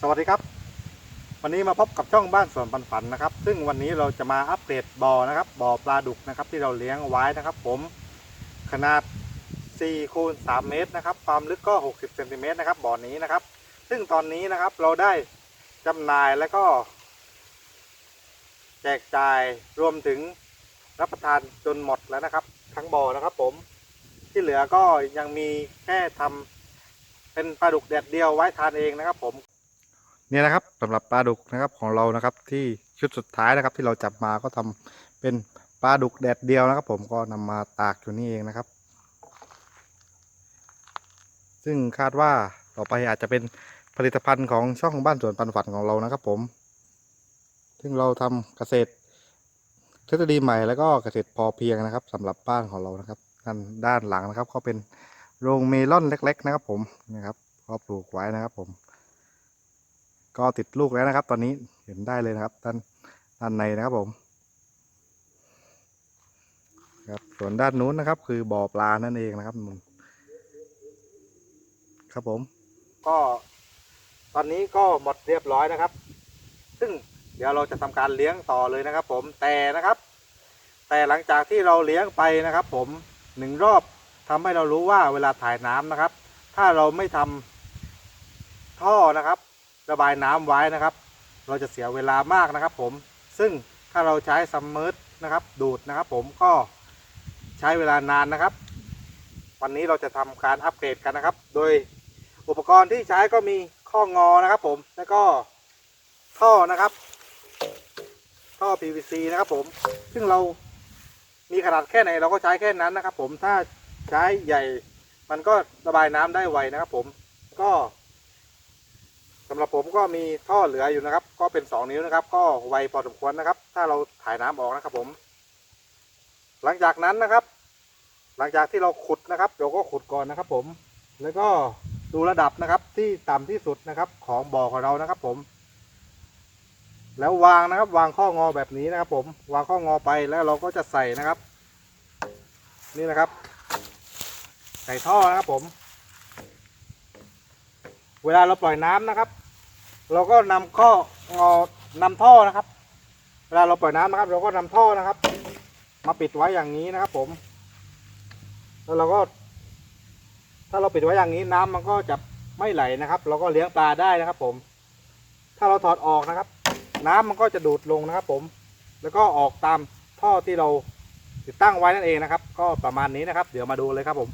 สวัสดีครับ วันนี้มาพบกับช่องบ้านสวนปันฝันนะครับ ซึ่งวันนี้เราจะมาอัปเดตบ่อนะครับบ่อปลาดุกนะครับ ที่เราเลี้ยงไว้นะครับ ผมขนาด4คูณ3เมตรนะครับ ความลึกก็ 60เซนติเมตรนะครับบ่อนี้นะครับ ซึ่งตอนนี้นะครับเราได้จำหน่ายแล้วก็ แจกจ่ายรวมถึงรับประทานจนหมดแล้วนะครับ ทั้งบ่อนะครับ ผมที่เหลือก็ยังมีแค่ทำเป็นปลาดุกแดดเดียวไว้ทานเองนะครับ ผมเนี่ยนะครับสำหรับปลาดุกนะครับของเรานะครับ ที่ชุดสุดท้ายนะครับ ที่เราจับมาก็ทำเป็นปลาดุกแดดเดียวนะครับ ผมก็นำมาตากอยู่นี่เองนะครับ ซึ่งคาดว่าต่อไปอาจจะเป็นผลิตภัณฑ์ของช่องบ้านสวนปันฝันของเรานะครับ ผม ซึ่งเราทำเกษตร ทฤษฎีใหม่แล้วก็เกษตรพอเพียงนะครับสำหรับบ้านของเรานะครับด้านด้านหลังนะครับ ก็เป็นโรงเมลอนเล็ก ๆ นะครับ ผมนะครับก็ปลูกไว้นะครับ ผม ก็ติดลูกแล้วนะครับ ตอนนี้เห็นได้เลยนะครับ ด้านด้านในนะครับผมครับส่วนด้านนู้นนะครับ คือบ่อปลานั่นเองนะครับครับผม ก็ตอนนี้ก็หมดเรียบร้อยนะครับ ซึ่ง เดี๋ยวเราจะทำการเลี้ยงต่อเลยนะครับ ผมแต่นะครับ แต่หลังจากที่เราเลี้ยงไปนะครับ ผมหนึ่งรอบทำให้เรารู้ว่าเวลาถ่ายน้ำนะครับ ถ้าเราไม่ทำท่อนะครับ ระบายน้ำไว้นะครับ เราจะเสียเวลามากนะครับ ผมซึ่งถ้าเราใช้ซัมเมอร์นะครับ ดูดนะครับ ผมก็ใช้เวลานานนะครับ วันนี้เราจะทำการอัปเกรดกันนะครับ โดยอุปกรณ์ที่ใช้ก็มีข้องอนะครับ ผมแล้วก็ท่อนะครับ ท่อ PVC นะครับผม ซึ่งเรามีขนาดแค่ไหนเราก็ใช้แค่นั้นนะครับ ผมถ้าใช้ใหญ่ มันก็ระบายน้ำได้ไวนะครับ ผมก็สำหรับผมก็มีท่อเหลืออยู่นะครับ ก็เป็น 2 นิ้วนะครับ ก็ไวพอสมควรนะครับ ถ้าเราถ่ายน้ำออกนะครับ ผม หลังจากนั้นนะครับ หลังจากที่เราขุดนะครับเราก็ขุดก่อนนะครับ ผม แล้วก็ดูระดับนะครับที่ต่ำที่สุดนะครับ ของบ่อของเรานะครับ ผม แล้ววางนะครับ วางข้องอแบบนี้นะครับ ผมวางข้องอไปแล้วเราก็จะใส่นะครับ นี่นะครับ ใส่ท่อนะครับผม เวลาเราปล่อยน้ำนะครับ เราก็นำข้องอนำท่อนะครับ เวลาเราปล่อยน้ำนะครับ เราก็นำท่อนะครับ มาปิดไว้อย่างนี้นะครับ ผม แล้วเราก็ ถ้าเราปิดไว้อย่างนี้น้ำมันก็จะไม่ไหลนะครับ เราก็เลี้ยงปลาได้นะครับ ผม ถ้าเราถอดออกนะครับ น้ำมันก็จะดูดลงนะครับ ผม แล้วก็ออกตามท่อที่เราติดตั้งไว้นั่นเองนะครับ ก็ประมาณนี้นะครับ เดี๋ยวมาดูเลยครับผม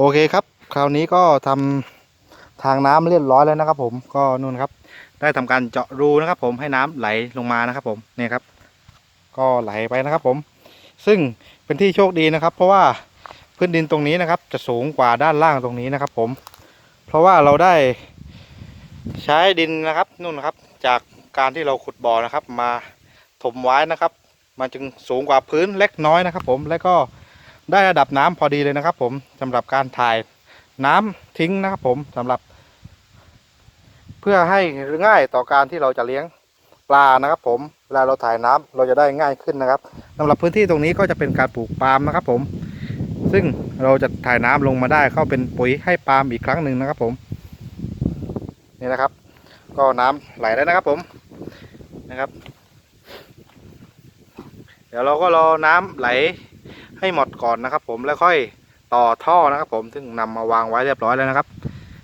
โอเคครับ คราวนี้ก็ทำทางน้ำเรียบร้อยแล้วนะครับ ผมก็นู่นครับ ได้ทำการเจาะรูนะครับ ผมให้น้ำไหลลงมานะครับ ผมนี่ครับ ก็ไหลไปนะครับ ผม ซึ่งเป็นที่โชคดีนะครับ เพราะว่าพื้นดินตรงนี้นะครับ จะสูงกว่าด้านล่างตรงนี้นะครับ ผม เพราะว่าเราได้ใช้ดินนะครับนู่นนะครับ จากการที่เราขุดบ่อนะครับ มาถมไว้นะครับ มันจึงสูงกว่าพื้นเล็กน้อยนะครับ ผมแล้วก็ ได้ระดับน้ำพอดีเลยนะครับ ผมสำหรับการถ่ายน้ำทิ้งนะครับ ผมสำหรับ เพื่อให้ง่ายต่อการที่เราจะเลี้ยงปลานะครับ ผมเวลาเราถ่ายน้ำเราจะได้ง่ายขึ้นนะครับสำหรับพื้นที่ตรงนี้ก็จะเป็นการปลูกปาล์มนะครับ ผม ซึ่งเราจะถ่ายน้ำลงมาได้เข้าเป็นปุ๋ยให้ปาล์มอีกครั้งหนึ่งนะครับ ผมนี่นะครับ ก็น้ำไหลแล้วนะครับ ผมนะครับ เดี๋ยวเราก็รอน้ำไหล ให้หมดก่อนนะครับ ผมแล้วค่อยต่อท่อนะครับ ผมซึ่งนำมาวางไว้เรียบร้อยแล้วนะครับ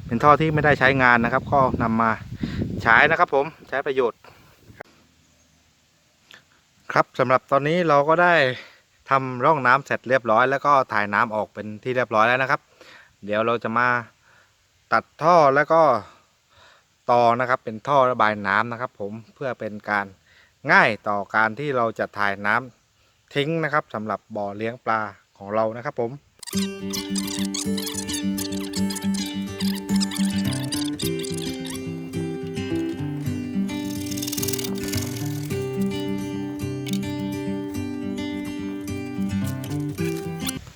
เป็นท่อที่ไม่ได้ใช้งานนะครับ ก็นำมาใช้นะครับ ผมใช้ประโยชน์ ครับสำหรับตอนนี้เราก็ได้ทำร่องน้ำเสร็จเรียบร้อย แล้วก็ถ่ายน้ำออกเป็นที่เรียบร้อยแล้วนะครับ เดี๋ยวเราจะมาตัดท่อแล้วก็ต่อนะครับ เป็นท่อระบายน้ำนะครับ ผมเพื่อเป็นการง่ายต่อการที่เราจะถ่ายน้ำ ทิ้งนะครับสำหรับบ่อเลี้ยงปลาของเรานะครับผม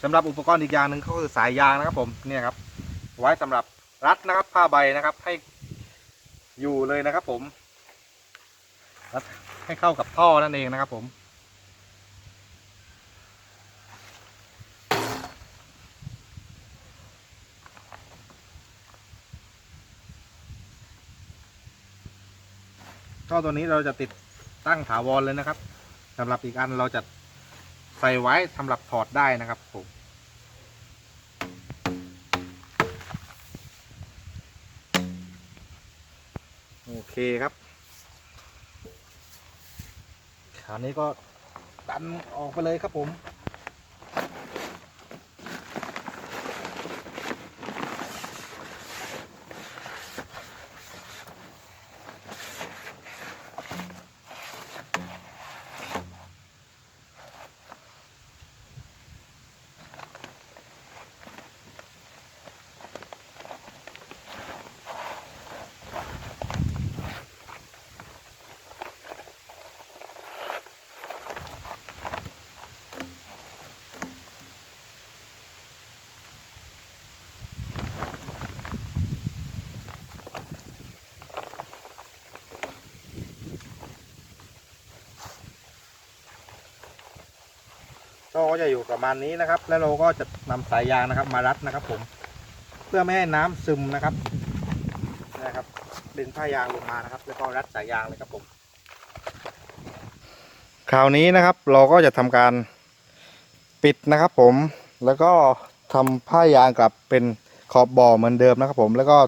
สำหรับอุปกรณ์อีกอย่างหนึ่งก็คือสายยางนะครับผมเนี่ยครับ ไว้สำหรับรัดนะครับผ้าใบนะครับให้อยู่เลยนะครับผมรัดให้เข้ากับท่อนั่นเองนะครับผม ท่อตัวนี้เราจะติดตั้งถาวรเลยนะครับสำหรับอีกอันเราจะใส่ไว้สำหรับถอดได้นะครับผมโอเคครับคราวนี้ก็ดันออกไปเลยครับผม ก็จะอยู่ประมาณนี้นะครับ แล้วเราก็จะนำสายยางนะครับ มารัดนะครับ ผม เพื่อไม่ให้น้ำซึมนะครับนะครับดึงผ้ายางลงมานะครับ แล้วก็รัดสายยางเลยครับผม คราวนี้นะครับ เราก็จะทำการปิดนะครับ ผม แล้วก็ทำผ้ายางกลับเป็นขอบบ่อเหมือนเดิมนะครับ ผม แล้วก็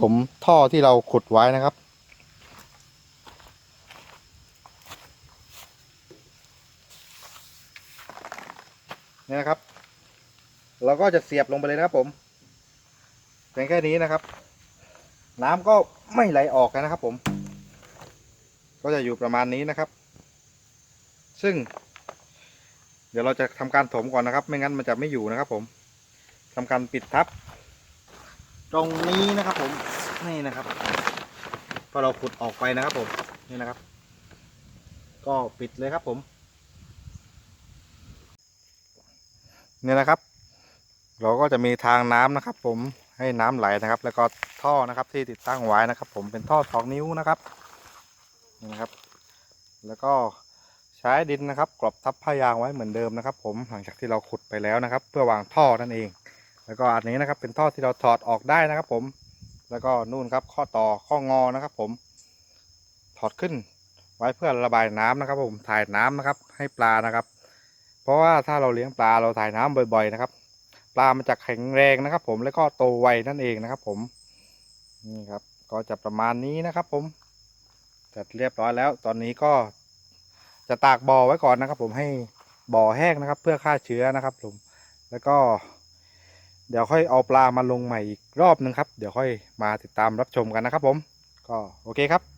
ถมท่อที่เราขุดไว้นะครับ นี่นะครับ เราก็จะเสียบลงไปเลยนะครับผมเพียงแค่นี้นะครับ น้ำก็ไม่ไหลออกนะครับ ผม ก็จะอยู่ประมาณนี้นะครับ ซึ่ง เดี๋ยวเราจะทำการถมก่อนนะครับ ไม่งั้นมันจะไม่อยู่นะครับ ผมทำการปิดทับ ตรงนี้นะครับ ผมนี่นะครับพอเราขุดออกไปนะครับ ผมนี่นะครับ ก็ปิดเลยครับผม เนี่ยนะครับ เราก็จะมีทางน้ำนะครับ ผมให้น้ำไหลนะครับ แล้วก็ท่อนะครับที่ติดตั้งไว้นะครับ ผมเป็นท่อสองนิ้วนะครับนี่นะครับ แล้วก็ใช้ดินนะครับ กรอบทับผ้ายางไว้เหมือนเดิมนะครับ ผมหลังจากที่เราขุดไปแล้วนะครับ เพื่อวางท่อนั่นเอง แล้วก็อันนี้นะครับ เป็นท่อที่เราถอดออกได้นะครับ ผม แล้วก็นู่นครับข้อต่อข้องอนะครับ ผม ถอดขึ้นไว้เพื่อระบายน้ำนะครับ ผมถ่ายน้ำนะครับ ให้ปลานะครับ เพราะว่าถ้าเราเลี้ยงปลาเราถ่ายน้ำบ่อยๆนะครับ ปลามันจะแข็งแรงนะครับ ผมแล้วก็โตไวนั่นเองนะครับ ผมนี่ครับ ก็จะประมาณนี้นะครับ ผมเสร็จเรียบร้อยแล้ว ตอนนี้ก็จะตากบ่อไว้ก่อนนะครับ ผมให้บ่อแห้งนะครับ เพื่อฆ่าเชื้อนะครับ ผม แล้วก็ เดี๋ยวค่อยเอาปลามาลงใหม่อีกรอบนึงครับ เดี๋ยวค่อยมาติดตามรับชมกันนะครับ ผม ก็โอเคครับ